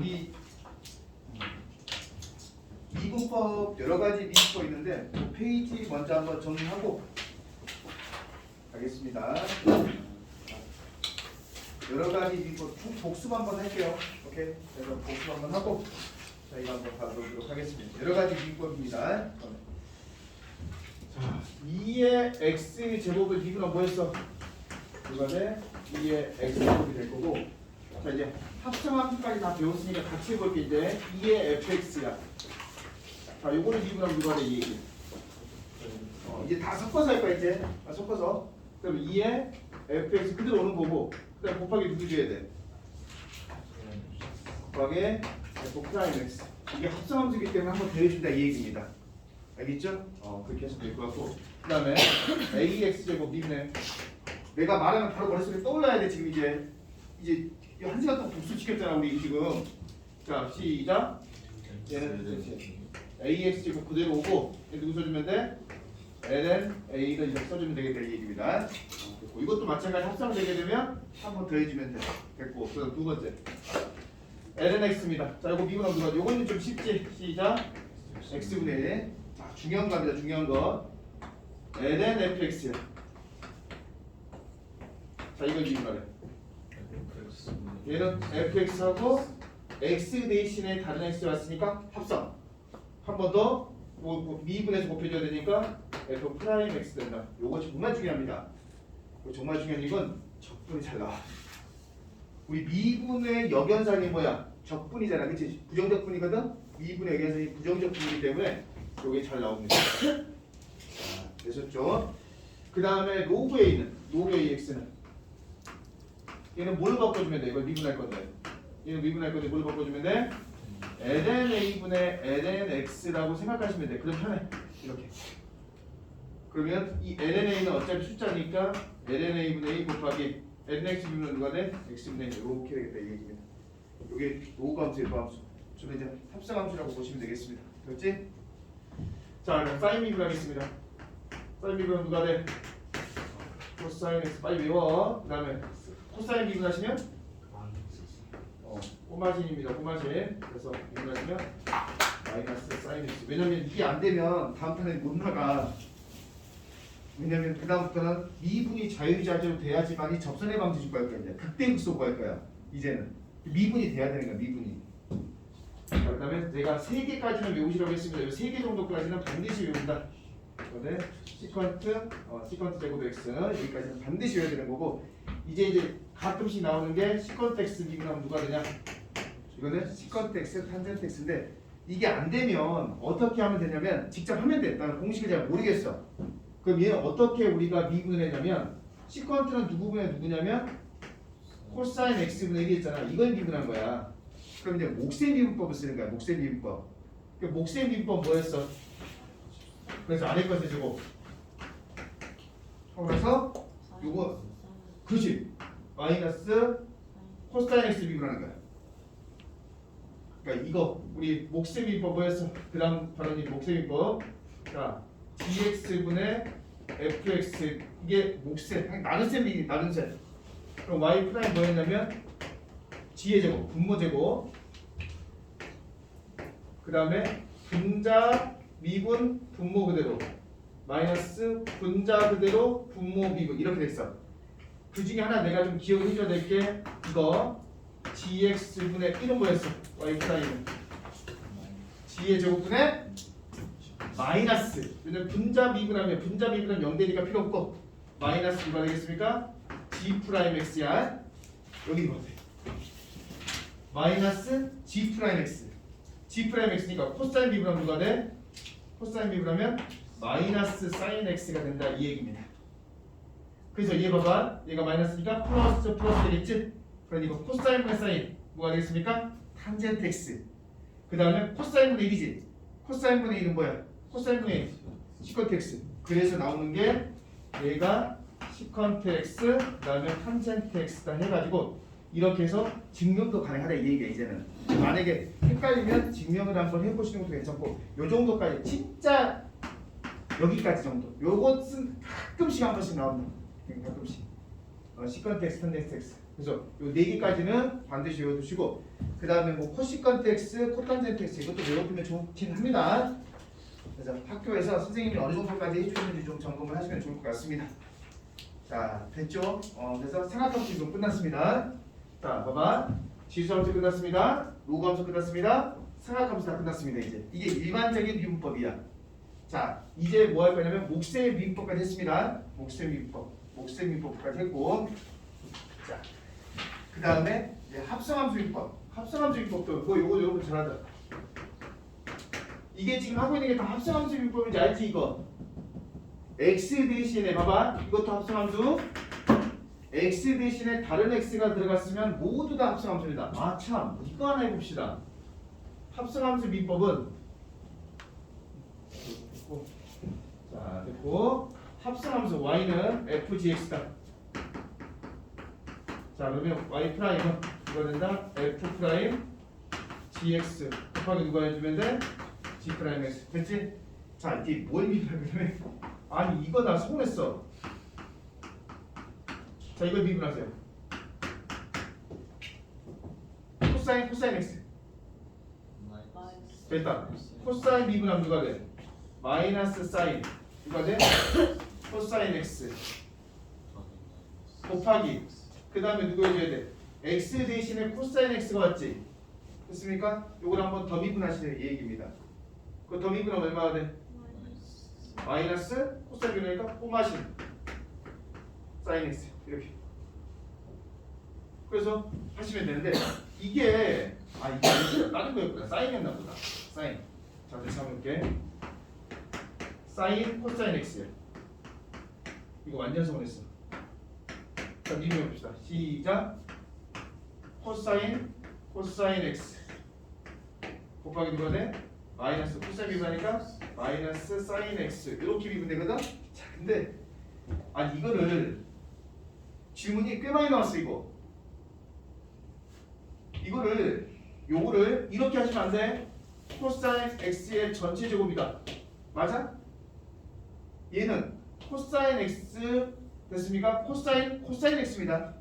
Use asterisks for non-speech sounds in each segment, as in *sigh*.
우리 미분법 여러 가지 미분법 있는데 그 페이지 먼저 한번 정리하고 가겠습니다. 여러 가지 미분법 쭉 복습 한번 할게요. 오케이. 그래서 복습 한번 하고 저희가 한번 가보도록 하겠습니다. 여러 가지 미분법입니다. 자, 2의 x 제곱을 미분하면 뭐였어? 이번에 2의 x 제곱이 될 거고 자 이제 합성함수까지 다 배웠으니까 같이 해볼 게 이제 2의 fx야. 자 요거는 미분하면 누가 돼? 2의 어, 이제 다 섞어서 할 거야 이제? 다 섞어서. 그럼 2의 fx 그대로 오는 거고 그 다음 곱하기 누구 줘야 돼? 곱하기 f 프라임 x. 이게 합성함수이기 때문에 한번 더해준다 이 얘기입니다. 알겠죠? 어 그렇게 하시면 될것 같고. 그 다음에 ax 제곱 미분해 내가 말하면 바로 머릿속에 떠올라야 돼 지금 이제. 이제 이 한 시간 동안 복습 시켰잖아 우리 지금. 자 시작. 얘는 그렇지. ax 제곱 그대로 오고 얘 누구 써주면 돼? ln a를 이렇게 써주면 되겠다 이 얘기입니다. 어, 됐고. 이것도 마찬가지 합성되게 되면 한 번 더 해주면 돼. 됐고 그다음 두 번째. Ln x입니다. 자 이거 미분하면 누가 요거는 좀 쉽지. 시작. X분의 1 자, 중요한 겁니다 중요한 거. Ln fx야 자 이걸 미분하래 얘는 fx하고 x 대신에 다른 x 왔으니까 합성. 한 번더 뭐, 뭐, 미분해서 곱해줘야 되니까 f 프라임 x 된다. 요거 정말 중요합니다. 정말 중요한 이건 적분이 잘 나와. 우리 미분의 역연상이 뭐야? 적분이잖아. 그치? 부정적분이거든? 미분의 역연상이 부정적분이기 때문에 요게 잘 나옵니다. 자, 되셨죠? 그 다음에 로그 a는 로그 ax는 얘는 뭘로 바꿔주면 돼? 이걸 미분할 건데. 얘는 미분할 건데 뭘로 바꿔주면 돼? ln a분의 ln x라고 생각하시면 돼. 그럼 편해. 이렇게. 그러면 이 ln a는 어차피 숫자니까 ln a분의 a 곱하기 ln x 분은 누가 돼? x분의 a 이렇게 되겠다 이 얘기입니다. 이게 함수의 함수. 저는 이제 합성 함수라고 보시면 되겠습니다. 됐지? 자, 그럼 사인 미분 하겠습니다. 사인 미분은 누가 돼? 코사인 x 빨리 외워. 그다음에 코사인 미분하시면 어, 꼬마진입니다. 꼬마진. 그래서 미분하시면 마이너스 사인 x. 왜냐면 이게 안 되면 다음 편에 못 나가. 왜냐면 그 다음부터는 미분이 자유자재로 돼야지만이 접선의 방지 구할 거야. 이제 극대극소 구할 거야. 이제는 미분이 돼야 되는 거야. 미분이. 자, 그다음에 제가 세 개까지는 외우시라고 했습니다. 이세 개 정도까지는 반드시 외운다. 이거는 시퀀트, 어, 시퀀트 제곱 x 여기까지는 반드시 외워야 되는 거고 이제 이제 가끔씩 나오는 게 시컨트 x 미분하면 누가 되냐? 이거는 탄젠트 x인데 이게 안 되면 어떻게 하면 되냐면 직접 하면 돼. 나는 공식을 잘 모르겠어. 그럼 얘는 어떻게 우리가 미분을 했냐면 시컨트는 누구분의 누구냐면 코사인 x분의 1이 있잖아. 이걸 미분한 거야. 그럼 이제 목셈 미분법을 쓰는 거야. 목셈 미분법. 그 목셈 미분법 뭐였어? 그래서 아래 것에 주고 그래서 요거 그지 마이너스 코사인 x 미분하는 거야. 그러니까 이거 우리 목셈 미분법 뭐였어? 그다음 발언이 목셈 미분법. 자 dx분의 fx 이게 목셈 나눗셈이 나눗셈. 그럼 y 프라임 뭐였냐면 g의 제곱 분모 제곱. 그 다음에 분자 미분 분모 그대로 마이너스 분자 그대로 분모 미분 이렇게 됐어. 그 중에 하나 내가 좀 기억을 해줘야 될 게 이거 gx분의 1은 뭐였어? y 프라임은 g의 제곱분의 마이너스 왜냐면 분자 미분하면 분자 미분은 0 되니까 필요 없고 마이너스 누가 되겠습니까? g 프라임 x야 여기 이거 돼 마이너스 g 프라임 x g 프라임 x니까 코사인 미분하면 누가 돼? 코사인 미분하면 마이너스 사인 x가 된다 이 얘기입니다. 그래서 얘 봐봐. 얘가 마이너스니까 플러스 플러스 되겠지? 그러니까 코사인 분의 사인 뭐가 되겠습니까? 탄젠트 x 그 다음에 코사인 분의 1이지? 코사인 분의 1은 뭐야? 코사인 분의 1 시컨트 x 그래서 나오는 게 얘가 시컨트 x 그 다음에 탄젠트 x다 해가지고 이렇게 해서 증명도 가능하다 이 얘기야 이제는. 만약에 헷갈리면 증명을 한번 해보시는 것도 괜찮고 요 정도까지 진짜 여기까지 정도. 요것은 가끔씩 한 번씩 나옵니다 가끔씩 어, 시컨트 x, 탄젠트 x. 그래서 요 네 개까지는 반드시 외워두시고 그 다음에 뭐 코시컨트 x, 코탄젠트 x 이것도 외워두면 좋긴 합니다. 그래서 학교에서 선생님이 어느 정도까지 해주셨는지 좀 점검을 하시면 좋을 것 같습니다. 자, 됐죠? 어, 그래서 생각함수 지금 끝났습니다. 자, 봐봐. 지수 함수 끝났습니다. 로그 함수 끝났습니다. 생각함수 다 끝났습니다. 이제 이게 일반적인 미분법이야. 자, 이제 뭐 할 거냐면 목세 미분법까지 했습니다. 목세 미분법, 미분법까지 했고, 자, 그 다음에 합성함수 미분법, 합성함수 미분법도 뭐 요거 여러분 잘하다. 이게 지금 하고 있는 게 다 합성함수 미분법인지 알지 이거? x 대신에 봐봐. 이것도 합성함수. X 대신에 다른 x가 들어갔으면 모두 다 합성함수입니다. 아 참. 이거 하나 해봅시다. 합성함수 됐고. 자 됐고 합성함수 y는 fgx다 자 그러면 y 프라임은 이거 된다 f 프라임 gx 곱하기 누가 해주면 돼? g 프라임 x 됐지? 자 이게 뭘 미분하냐면 *laughs* 아니 이거 나 서운했어 자 이걸 미분하세요 코사인 코사인 x 됐다 코사인 미분하면 누가 돼? 마이너스 사인 누가 돼? 코사인 x. 곱하기. 그 다음에 누구 해줘야 돼? x 대신에 코사인 x가 왔지. 됐습니까? 요걸 한번 더 미분하시는 이 얘기입니다. 그 더 미분하면 얼마가 돼? 마이너스 코사인 비례니까 꼬마신 사인 x. 이렇게. 그래서 하시면 되는데 이게 아 이게 다른 거였구나. 사인이었나 보다. 사인. 자 다시 한번 볼게. 사인 코사인 x야 이거 완전 서운했어 자 미분해 봅시다 시작 코사인 코사인 x 곱하기 누가 돼? 마이너스 코사인 비분하니까 마이너스 사인 x 이렇게 미분되거든? 자 근데 아 이거를 질문이 꽤 많이 나왔어 이거 이거를 요거를 이렇게 하시면 안 돼. 코사인 x의 전체 제곱이다. 맞아? 얘는 코사인 x 됐습니까? 코사인 코사인 x입니다.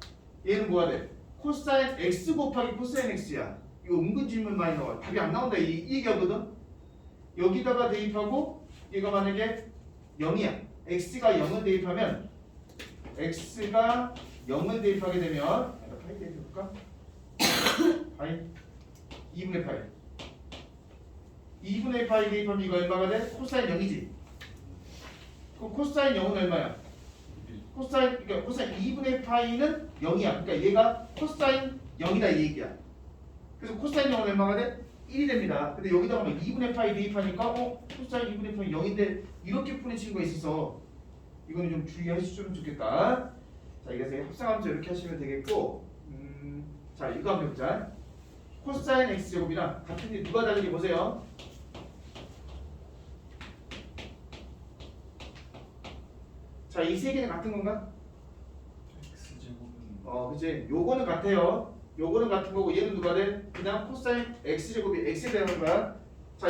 얘는 뭐가 돼? 코사인 x 곱하기 코사인 x야. 이거 은근 질문 많이 나와. 답이 안 나온다 이, 이 얘기하거든. 여기다가 대입하고 얘가 만약에 0이야. x가 0을 대입하면 x가 0을 대입하게 되면 파이 대입해볼까? *coughs* 파이 2분의 파이 2분의 파이 대입하면 이거 얼마가 돼? 코사인 0이지 그럼 코사인 0은 얼마야? 코사인 그러니까 코사인 2분의 파이는 0이야 그러니까 얘가 코사인 0이다 이 얘기야 그래서 코사인 0은 얼마가 돼? 1이 됩니다 근데 여기다가 뭐 2분의 파이 대입하니까 어? 코사인 2분의 파이 0인데 이렇게 푸는 친구가 있어서 이거는 좀 주의하시면 좋겠다 자 이래서 합성함수 이렇게 하시면 되겠고 음, 자 이거 한번 해보자 코사인 x제곱이랑 같은 데 누가 다른지 보세요 자 이 세 개는 같은 건가? 어 그치. 요거는 같아요. 요거는 같은 거고 얘는 누가 돼? 그냥 코사인 x제곱이 x에 되는 거야. 자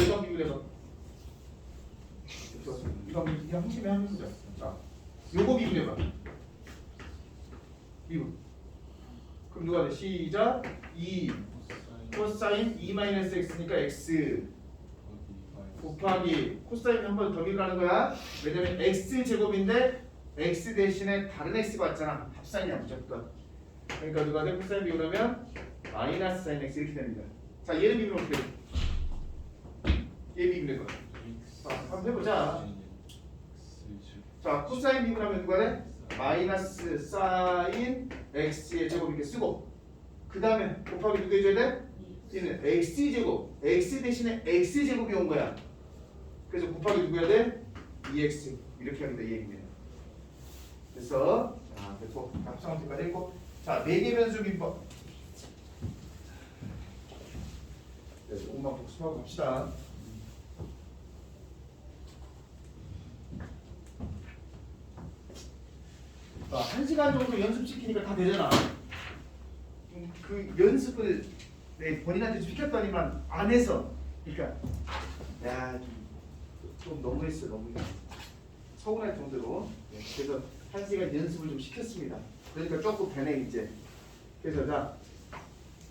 좋습니다. 이거 한번 그냥 한 김에 하면 되죠. 자 요거 비교해봐. 미분 그럼 누가 돼? 시작. 2 코사인 2 마이너스 x니까 x. 곱하기 코사인 한 번더 미분하는 거야. 왜냐면 x 제곱인데 x 대신에 다른 x가 왔잖아 합산이야 무조건 그러니까 누가 돼? 코사인 비교하면 마이너스 사인 x 이렇게 됩니다 자 얘는 비교면 어떻게 돼? 얘 비교될 거야 자 한번 해보자 자 코사인 비교하면 누가 돼? 마이너스 사인 x의 제곱 이렇게 쓰고 그 다음에 곱하기 누구 해줘야 돼? 얘는 x 제곱 x 대신에 x 제곱이 온 거야 그래서 곱하기 누구 해야 돼? 2x 이렇게 합니다 이 얘기는 그래서 자 됐고 합성함수까지 했고. 자 4개 변수 비법 네, 조금만 복습하고 갑시다. 자, 한 시간 정도 연습시키니까 다 되잖아. 음, 그 연습을 내 본인한테 시켰더니만 안 해서, 그러니까 야, 좀, 좀 너무했어, 너무 서운할 정도로. 네, 그래서 한 시간 연습을 좀 시켰습니다. 그러니까 조금 되네 이제. 그래서 자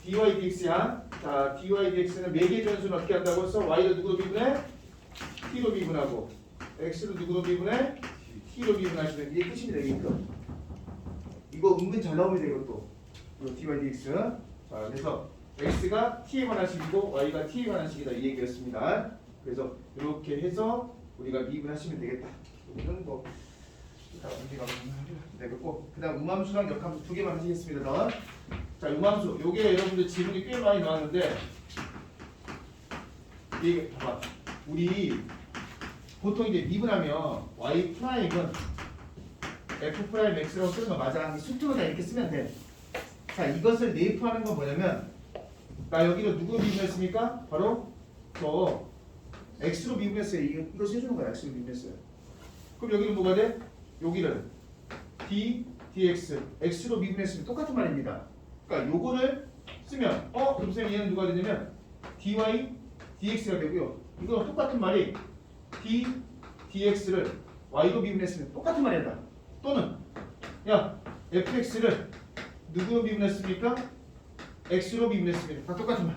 dy dx야. 자 dy dx는 매개 변수는 어떻게 한다고 했어? y를 누구로 미분해? t로 미분하고 x를 누구로 미분해? t로 미분하시면 이게 끝입니다. 이게 끝. 이거 은근 잘 나옵니다. 이것도. dy dx. 자 그래서 x가 t에 관한 식이고 y가 t에 관한 식이다 이 얘기였습니다. 그래서 이렇게 해서 우리가 미분하시면 되겠다. 이거는 뭐 일단 우리가 되겠고 그다음 음함수랑 역함수 두 개만 하시겠습니다. 더. 자 음함수 요게 여러분들 지문이 꽤 많이 나왔는데 이게 봐봐 우리 보통 이제 미분하면 y 프라임은 f 프라임 x라고 쓰는 거 맞아. 수평을 다 이렇게 쓰면 돼. 자 이것을 내입하는 건 뭐냐면 나 여기를 누구로 미분했습니까? 바로 저 x로 미분했어요. 이거 해주는 거야. x로 미분했어요. 그럼 여기는 뭐가 돼? 여기를 d dx x로 미분했으면 똑같은 말입니다. 그러니까 요거를 쓰면 어 그럼 쌤 얘는 누가 되냐면 dy dx가 되고요. 이거 똑같은 말이 d dx를 y로 미분했으면 똑같은 말이 다 또는 야 fx를 누구로 미분했습니까? x로 미분했습니다. 다 똑같은 말.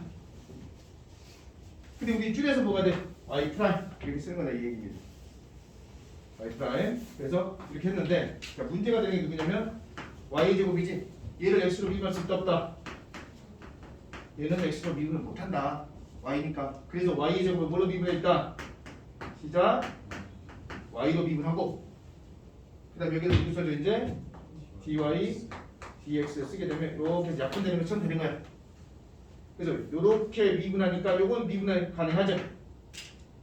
근데 우리 줄여서 뭐가 돼? y 프라임 이렇게 쓰는 거다 이 얘기입니다. Y 프라임. 그래서 이렇게 했는데 자, 문제가 되는 게 누구냐면 y 제곱이지. 얘를 x로 미분할 수 있다 없다. 얘는 x로 미분을 못한다. y니까. 그래서 y 제곱을 뭘로 미분했다? 시작. y로 미분하고 그 다음 여기서 누구 써줘 이제 dy dx 쓰게 되면 이렇게 약분되는 것처럼 되는 거야. 그래서 이렇게 미분하니까 요건 미분 가능하죠.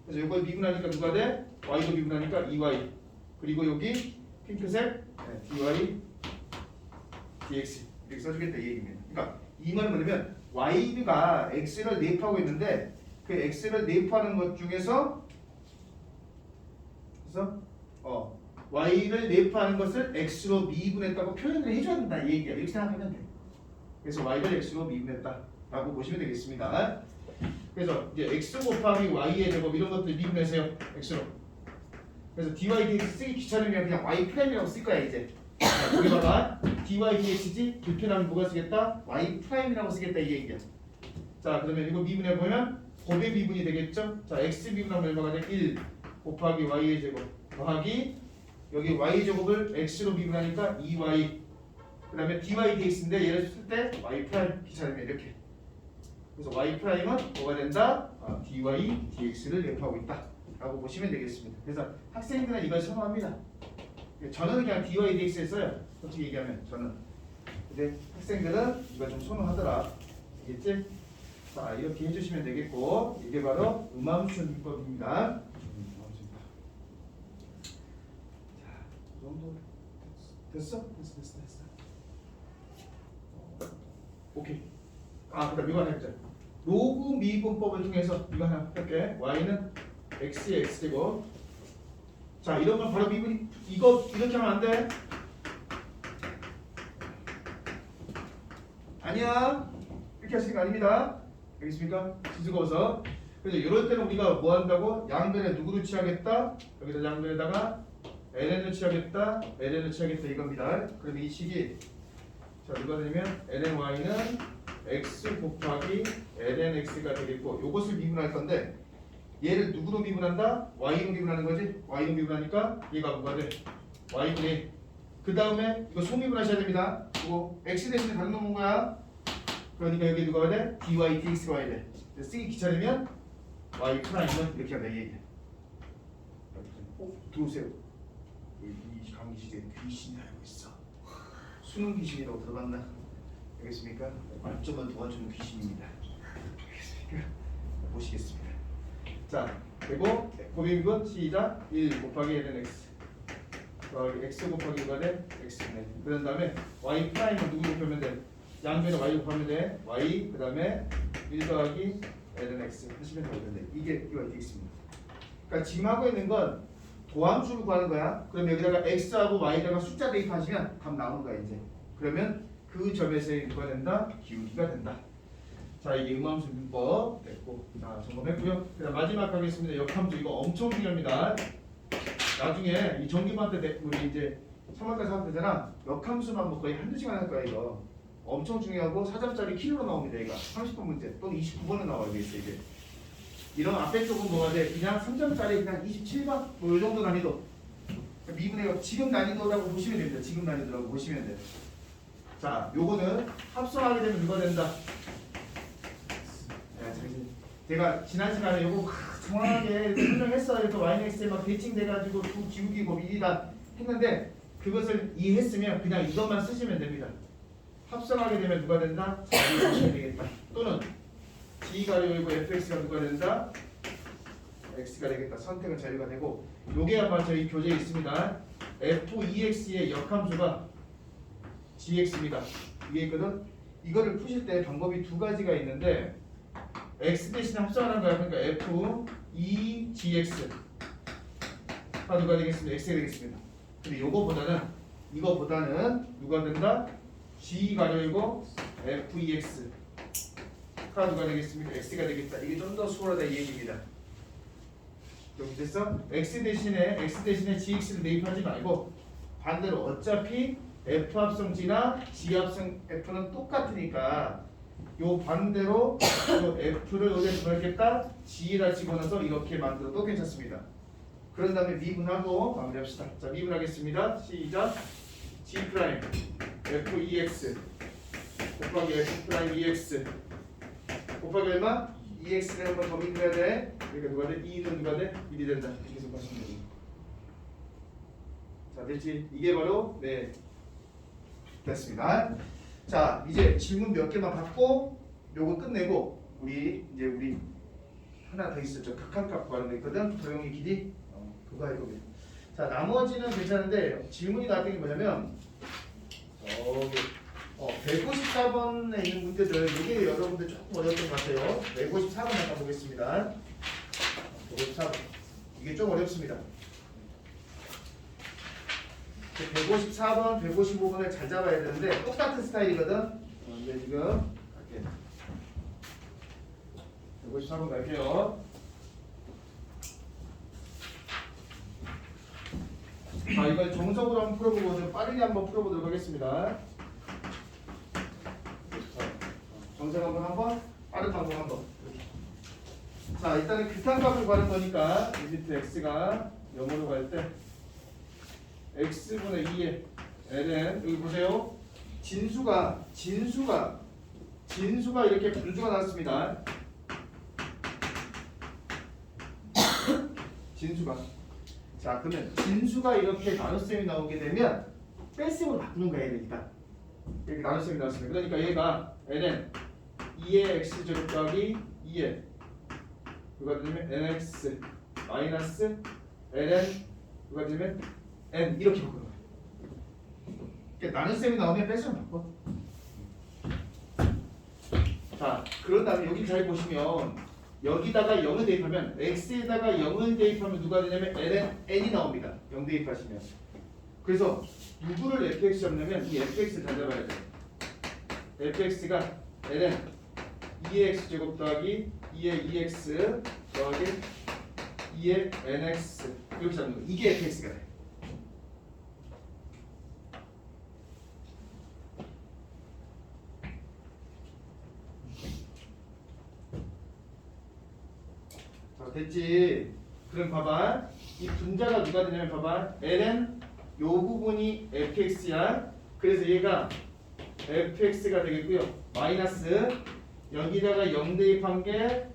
그래서 요걸 미분하니까 누가 돼? Y도 미분하니까 2y 그리고 여기 핑크색 네, dy dx 이렇게 써주겠다 이 얘기입니다. 그러니까 이 말은 뭐냐면 y가 x를 내입하고 있는데 그 x를 내입하는 것 중에서 그래서 어 y를 내입하는 것을 x로 미분했다고 표현을 해줘야 된다 이 얘기야. 이렇게 생각하면 돼. 그래서 y를 x로 미분했다라고 보시면 되겠습니다. 그래서 이제 x 곱하기 y의 제곱 이런 것들 미분해서요 x로. 그래서 dy dx 쓰기 귀찮으면 그냥 y 프라임이라고 쓸 거야 이제. 자, 여기 봐봐 dy dx지 불편하면 뭐가 쓰겠다? y 프라임이라고 쓰겠다 이 얘기야. 자 그러면 이거 미분해 보면 곱의 미분이 되겠죠? 자 x 미분하면 얼마가 돼? 1 곱하기 y의 제곱 더하기 여기 y 제곱을 x로 미분하니까 2y 그 다음에 dy dx인데 얘를 쓸 때 y 프라임 귀찮으면 이렇게 그래서 y 프라임은 뭐가 된다? 아, dy dx를 내포하고 있다 라고 보시면 되겠습니다 그래서 학생들은 이걸 선호합니다 저는 그냥 dy dx 했어요 솔직히 얘기하면 저는 근데 학생들은 이걸 좀 선호하더라 알겠지? 자 이렇게 해주시면 되겠고 이게 바로. 자, 이 정도 됐어? 됐어, 됐어, 됐어. 어, 오케이. 아, 그다음 이거 하나 해보자. 로그 미분법을 통해서 이거 하나 할게. y는 x의 x제곱. 자, 이런 건 바로 미분이 이거 이렇게 하면 안 돼. 아니야. 이렇게 하시는 거 아닙니다. 알겠습니까? 지수거서. 그래서 이럴 때는 우리가 뭐 한다고? 양변에 누구를 취하겠다? 여기다 양변에다가 ln을 취하겠다, ln을 취하겠다 이겁니다. 그럼 이 식이 자 누가 되면 lny는 x 곱하기 lnx가 되겠고 이것을 미분할 건데 얘를 누구로 미분한다? y로 미분하는 거지? y로 미분하니까 얘가 뭐가 돼? y분의 그 다음에 이거 소미분하셔야 됩니다. 그리고 x 대신에 다른 놈 거야. 그러니까 여기 누가 와야 돼? dy dx가 와야 돼. 쓰기 귀찮으면 y 프라임은 이렇게 이 얘기야. 어, 들어오세요. 이, 이 강의실에 귀신이 알고 있어. 수능 귀신이라고 들어봤나? 알겠습니까? 말점을 도와주는 귀신입니다. 알겠습니까? 보시겠습니다. 자, 그리고 고비분 시작 1 곱하기 1은 x 더하기 x 곱하기 1가 돼 x네. 그런 다음에 y 프라임은 누구 곱하면 돼? 양변에 y 곱하면 돼 y 그 다음에 1 더하기 ln x 하시면 되는데 이게 이거 어디 있습니다. 그러니까 지금 하고 있는 건 도함수를 구하는 거야. 그럼 여기다가 x하고 y에다가 숫자 대입하시면 답 나오는 거야 이제. 그러면 그 점에서의 누가 된다? 기울기가 된다. 자 이게 음함수 문법 됐고 자 점검했고요. 그다음 마지막 하겠습니다. 역함수 이거 엄청 중요합니다. 나중에 이 전기반대 대- 우리 이제 3번까지 하면 되잖아. 역함수만 뭐 거의 한두 시간 할 거야 이거. 엄청 중요하고 4점짜리 키로 나옵니다 이거. 30분 문제 또는 29번은 나와야 돼 이게. 이런 앞에 쪽은 뭐가 돼? 그냥 3점짜리 그냥 27번 뭐이 정도 난이도. 미분의 지금 난이도라고 보시면 됩니다. 지금 난이도라고 보시면 돼요. 자, 요거는 합성하게 되면 누가 된다? 제가 지난 시간에 크, 정확하게 이렇게 설명했어요. 이렇게 YX에 막 대칭돼가지고 두 기울기고 미리다 했는데 그것을 이해했으면 그냥 이것만 쓰시면 됩니다. 합성하게 되면 누가 된다? 쓰시면 되겠다. 또는 G가 열고 fx가 누가 된다? x가 되겠다. 선택은 자유가 되고 요게 아마 저희 교재에 있습니다. f2x의 역함수가 gx입니다. 이게 있거든. 이거를 푸실 때 방법이 두 가지가 있는데 x 대신에 합성하는 거야. 그러니까 f 2 gx가 누가 되겠습니다. x가 되겠습니다. 근데 요거보다는 이거보다는 누가 된다? g 가려이고 f2x 가 누가 되겠습니까? x가 되겠다. 이게 좀 더 수월하다 이 얘기입니다. 여기 됐어? x 대신에 x 대신에 gx를 대입하지 말고 반대로 어차피 f 합성 g나 g 합성 f는 똑같으니까 요 반대로 요 f를 여기에 넣겠다 g에다 집어넣어서 이렇게 만들어도 괜찮습니다. 그런 다음에 미분하고 마무리합시다. 자 미분하겠습니다. 시작. g 프라임 f 2x 곱하기 f 프라임 2x 곱하기 얼마? 2x를 한번더 미분해야 돼. 그러니까 누가 돼? 2는 누가 돼? 1이 된다. 이렇게 생각하시면 됩니다. 자 됐지? 이게 바로 네 됐습니다. 자 이제 질문 몇 개만 받고 요거 끝내고 우리 이제 우리 하나 더 있었죠. 극한값 구하는 거 있거든. 도형의 길이 어, 그거 할 겁니다. 자 나머지는 괜찮은데 질문이 나왔던 게 뭐냐면 저기 어, 154번에 있는 문제들 이게 여러분들 조금 어려웠던 것 같아요. 154번 잠깐 보겠습니다. 154번 이게 좀 어렵습니다. 154번, 155번을 잘 잡아야 되는데 똑같은 스타일이거든. 어, 근데 지금 갈게. 154번 갈게요. 자, 이걸 정석으로 한번 풀어보고 좀 빠르게 한번 풀어보도록 하겠습니다. 정석 한번 한번, 빠른 방법 한번. 자, 일단은 극한값을 구하는 거니까 리미트 x가 0으로 갈 때 x분의 2의 ln 여기 보세요. 진수가 진수가 진수가 이렇게 분수가 나왔습니다. 진수가 자 그러면 진수가 이렇게 나눗셈이 나오게 되면 뺄셈으로 바꾸는 거야 얘니까 이렇게 나눗셈이 나왔습니다. 그러니까 얘가 ln 2의 x 제곱 더하기 2의 누가 되면 nx 마이너스 ln 누가 되면 n 이렇게 바꾸는 거야. 그러니까 나눗셈이 나오면 뺄셈 바꿔. 자 그런 다음에 여기 잘 보시면 여기다가 0을 대입하면 x에다가 0을 대입하면 누가 되냐면 ln n이 나옵니다. 0 대입하시면. 그래서 누구를 fx 잡냐면 이 fx를 잘 잡아야 돼. fx가 ln 2x 제곱 더하기 2의 2x 더하기 2의 nx 이렇게 잡는 거. 이게 fx가 돼. 자 됐지. 그럼 봐봐. 이 분자가 누가 되냐면 봐봐. ln 요 부분이 fx야. 그래서 얘가 fx가 되겠고요. 마이너스 여기다가 0 대입한 게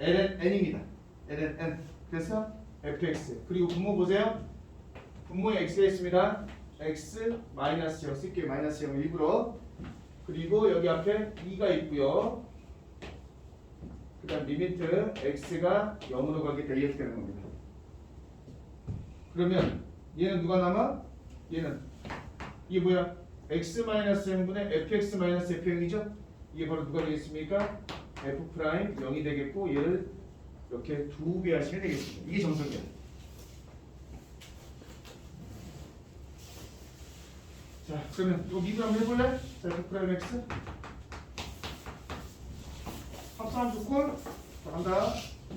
ln n입니다. ln n. 그래서 fx. 그리고 분모 보세요. 분모에 x가 있습니다. x 마이너스 0 쓸게요. 마이너스 0 일부러. 그리고 여기 앞에 2가 있고요. 그다음 리미트 x가 0으로 가게 되 이렇게 되는 겁니다. 그러면 얘는 누가 남아? 얘는 이게 뭐야? x 마이너스 n분의 fx 마이너스 f0이죠? 이게 바로 누가 되겠습니까? f 프라임 0이 되겠고 얘를 이렇게 두배 하시면 되겠습니다. 이게 정석이야. 자, 그러면 이거 미분 한번 해볼래? 자, f 프라임 x 꼴 자, 간다.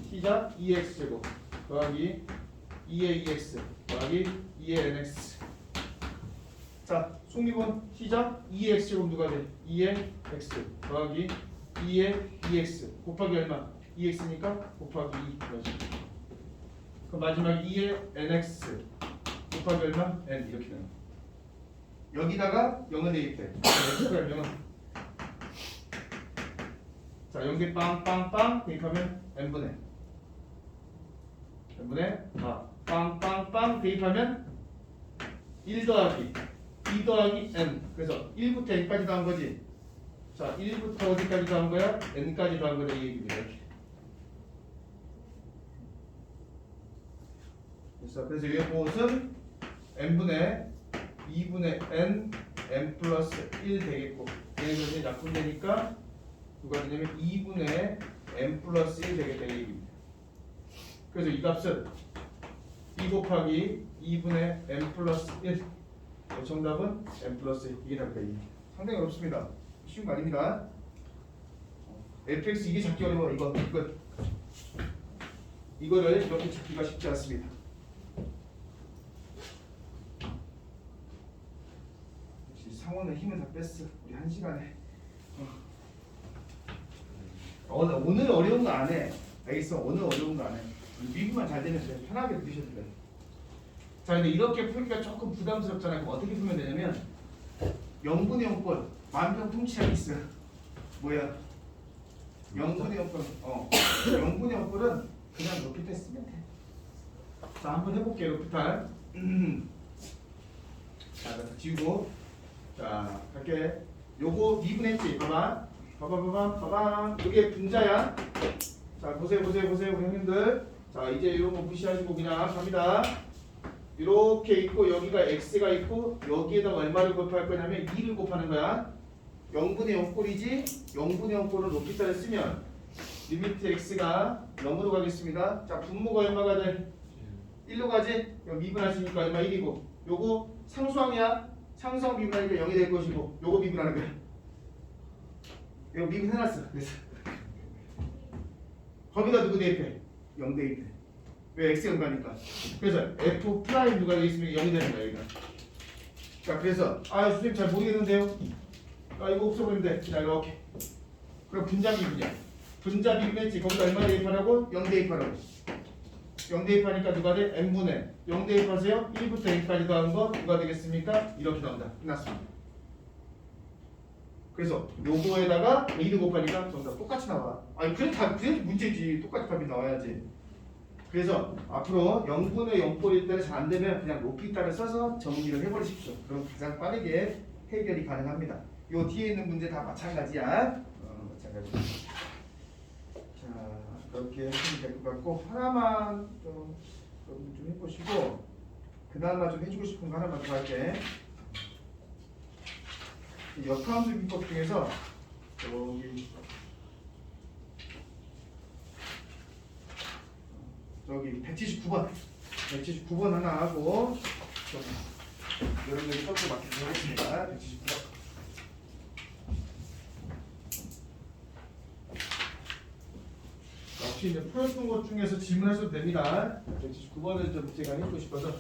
시작 2x 제곱 더하기 2의 2x 더하기 2의 nx 자 속리본 시작 2의 x제곱 누가 돼? 2의 x 더하기 2의 2x 곱하기 얼마? 2x니까 곱하기 2 이거지 그 마지막 2의 nx 곱하기 얼마? n 이렇게 되는. 여기다가 0을 대입해 x가 0은 자 여기 빵빵빵. 대입하면 n분의. n분의 아 빵빵빵. 대입하면 1 더하기 2 더하기 n. 그래서 1부터 n까지 더한 거지. 자 1부터 어디까지 더한 거야? n까지 더한 거다 이 얘기입니다. 이렇게. 그래서 그래서 이 보옷은? n분의 2분의 n n 플러스 1 되겠고. 얘는 약분되니까 누가 되냐면 2분의 n 플러스 1 되겠다 이 얘기입니다. 그래서 이 값은 2 곱하기 2분의 n 플러스 1 어, 정답은 n 플러스 1 이게 답이다 이게. 상당히 어렵습니다. 쉬운 거 아닙니다. Fx 이게 잡기 어려워 이거 이거. 이거를 이렇게 잡기가 쉽지 않습니다. 역시 상원의 힘을 다 뺐어. 우리 한 시간에 어, 오늘 어려운 거 안 해. 알겠어? 오늘 어려운 거 안 해. 미국만 잘 되면 돼. 편하게 들으셔도 돼. 자, 근데 이렇게 풀기가 조금 부담스럽잖아요. 그럼 어떻게 풀면 되냐면 영분의 영권 만병 통치약이 있어. 뭐야? 영분의 영권. 어. 영분의 영권은 그냥 로피탈 쓰면 돼. 자, 한번 해볼게요. 로피탈. *clears throat* 자, 나 지우고. 자, 갈게. 요거 미분했지? 봐봐. 봐봐봐봐 봐봐. 이게 분자야. 자 보세요 보세요 보세요 형님들. 자 이제 이런 거 무시하시고 그냥 갑니다. 이렇게 있고 여기가 x가 있고 여기에다 얼마를 곱할 거냐면 2를 곱하는 거야. 0분의 0꼴이지? 0분의 0꼴을 높이자를 쓰면 리미트 x가 0으로 가겠습니다. 자 분모가 얼마가 돼? 1로 가지? 여기 미분하시니까 얼마 1이고. 요거 상수항이야. 상수항 미분하니까 0이 될 것이고. 요거 미분하는 거야 이거 미분 해놨어. 그래서 거기다 누구 대입해? 0 대입해. 왜 x 0 가니까. 그래서 f 프라임 누가 돼 있으면 0이 되는 거야 여기가. 자 그래서 아 선생님 잘 모르겠는데요. 아 이거 없어버리는데 자 이렇게. 그럼 분자 미분이야. 분자 미분했지. 거기다 얼마 대입하라고? 0 대입하라고. 0 대입하니까 누가 돼? n분의 0 대입하세요. 1부터 n까지 더한 거 누가 되겠습니까? 이렇게 나온다. 끝났습니다. 그래서 요거에다가 A를 곱하니까 정답 똑같이 나와. 아니 그래 다 그래 문제지. 똑같이 답이 나와야지. 그래서 앞으로 0분의 0꼴일 때는 잘 안 되면 그냥 높이 따를 써서 정리를 해버리십시오. 그럼 가장 빠르게 해결이 가능합니다. 요 뒤에 있는 문제 다 마찬가지야. 어, 마찬가지. 자 그렇게 하시면 될 것 같고 하나만 좀, 좀, 좀 해보시고 그나마 좀 해주고 싶은 거 하나만 더 할게. 이 역함수 기법 중에서 여기 저기 179번 179번 하나 하고 좀 여러분들이 점수 맞게 하겠습니다. 179번. 혹시 이제 풀었던 것 중에서 질문하셔도 됩니다. 179번을 좀 제가 해보고 싶어서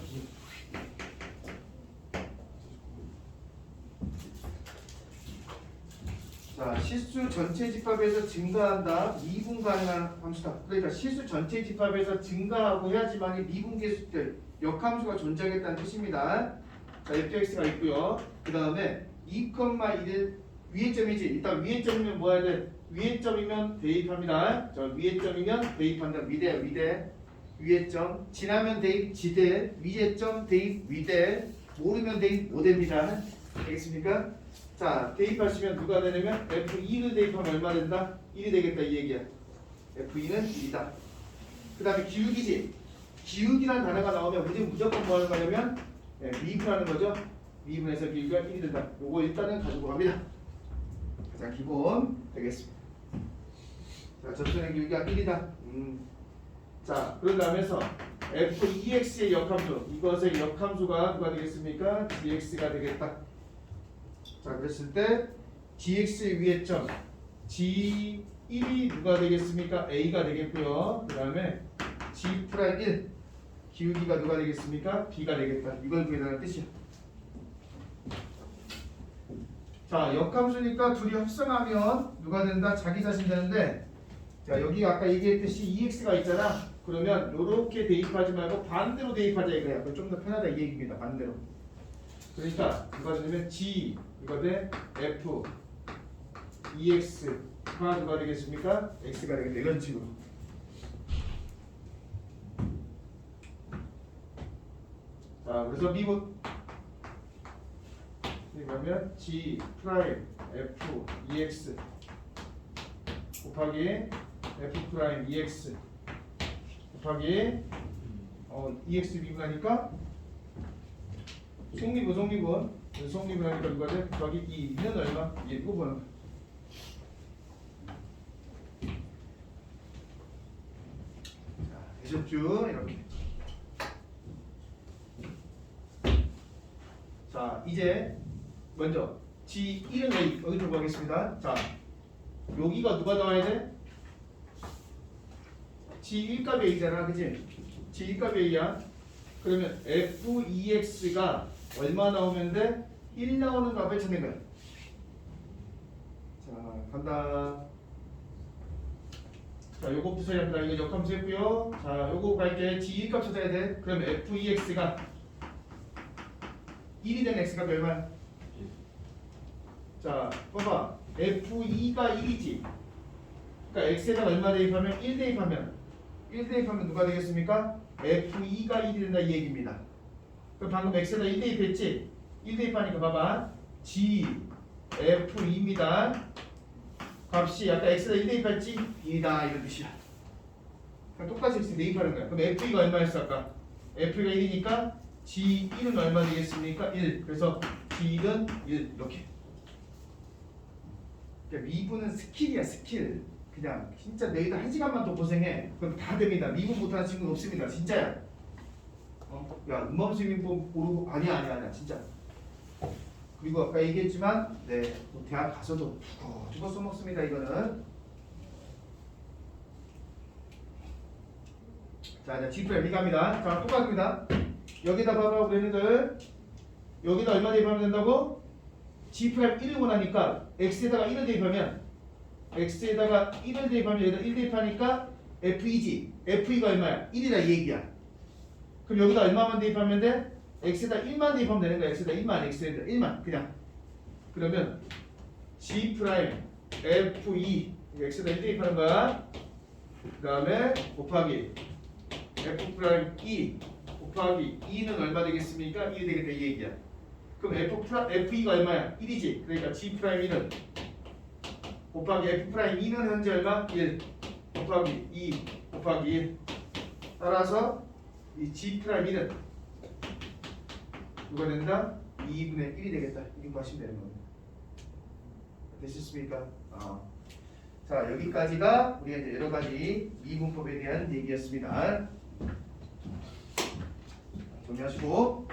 자, 실수 전체 집합에서 증가한다. 미분 가능한 함수다. 그러니까 실수 전체 집합에서 증가하고 해야지만 미분계 수들 역함수가 존재하겠다는 뜻입니다. 자, fx가 있고요. 그 다음에 2,1을 위에 점이지. 일단 위에 점이면 뭐 해야 돼? 위에 점이면 대입합니다. 자, 위에 점이면 대입한다. 위대, 위대. 위에 점. 지나면 대입, 지대. 위에 점, 대입, 위대. 모르면 대입, 모대입니다. 알겠습니까? 자, 대입하시면 누가 되냐면 F2를 대입하면 얼마 된다? 1이 되겠다 이 얘기야. F2는 1이다. 그 다음에 기울기지. 기울기라는 단어가 나오면 우리 무조건 뭐 하는 거냐면 예, 미분하는 거죠. 미분해서 기울기가 1이 된다. 요거 일단은 가지고 갑니다. 가장 기본 되겠습니다. 자, 접선의 기울기가 1이다. 음. 자, 그런 다음에서 F2x의 역함수. 이것의 역함수가 누가 되겠습니까? gx가 되겠다. 자 그랬을 때 gx의 위의 점 g1이 누가 되겠습니까? a가 되겠고요. 그 다음에 g 프라임 1 기울기가 누가 되겠습니까? b가 되겠다. 이걸 구해달라는 뜻이야. 자, 역함수니까 둘이 합성하면 누가 된다? 자기 자신 되는데 자, 여기 아까 얘기했듯이 EX가 있잖아. 그러면 요렇게 대입하지 말고 반대로 대입하자 이거야. 좀 더 편하다 이 얘기입니다. 반대로. 그러니까 누가 되면 G 이거 돼 F EX가 누가 되겠습니까? X가 되겠다. 이런 식으로. 자, 그래서 미분 그러면 G 프라임 F EX 곱하기 F 프라임 EX 곱하기 어, EX 미분하니까 속미분 속미분 누가 돼? 곱하기 2는 얼마? 예, 이거 보는 거. 자, 되셨죠? 이렇게 자 이제 먼저 G1은 A 여기 들어가겠습니다 자 여기가 누가 나와야 돼? G1값이 A잖아 그치? G1값이 A야 그러면 FEX가 얼마 나오면 돼? 1 나오는 값을 찾는 거야 자 간다 자 요거부터 처리합니다 이거 역함수 했고요 자 요거 갈게 G1값 찾아야 돼 그러면 FEX가 1이 된 x가 얼마야? 자, 봐봐. f2가 1이지. 그러니까 x에다 얼마 대입하면 1 대입하면 1 대입하면 누가 되겠습니까? f2가 1이 된다 이 얘기입니다. 그럼 방금 x에다 1 대입 했지? 1 대입 하니까 봐봐. g f2입니다. 값이 아까 x에다 1 대입 했지? 2다 이런 뜻이야. 똑같이 x 대입하는 거야. 그럼 f2가 얼마였어 아까? f가 1이니까 G1은 얼마 되겠습니까? 1. 그래서 G1은 1 이렇게. 그러니까 미분은 스킬이야 스킬. 그냥 진짜 너희들 한 시간만 더 고생해. 그럼 다 됩니다. 미분 못하는 친구는 없습니다. 진짜야. 어? 야뭐 모르고 아니야 아니야 아니야 진짜. 그리고 아까 얘기했지만 네 뭐 대학 가서도 두고 두고 써먹습니다 이거는. 자 이제 G 프레임 이갑니다. 자 똑같습니다. 여기다 봐봐 우리 애들 여기다 얼마 대입하면 된다고? G 프라임 1을 원하니까 X에다가 1을 대입하면 X에다가 1을 대입하면 여기다 1 대입하니까 F2지 F2가 얼마야? 1이다 이 얘기야 그럼 여기다 얼마만 대입하면 돼? X에다 1만 대입하면 되는 거야 X에다 1만 X에다 1만 그냥 그러면 G 프라임 F2 X에다 1 대입하는 거야 그 다음에 곱하기 F 프라임 2 곱하기 2는 얼마 되겠습니까? 1이 되겠다 이 얘기야. 그럼 F 프라, F2가 얼마야? 1이지. 그러니까 G 프라임 1은 곱하기 F 프라임 2는 현재 얼마? 1 곱하기 2 곱하기 1 따라서 이 G 프라임 1은 누가 된다? 2분의 1이 되겠다. 이렇게 구하시면 되는 겁니다. 되셨습니까? 어. 자 여기까지가 우리가 이제 여러 가지 미분법에 대한 얘기였습니다. 정리하시고